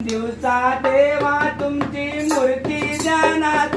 दिवसा देवा तुमची मूर्ती ध्यानात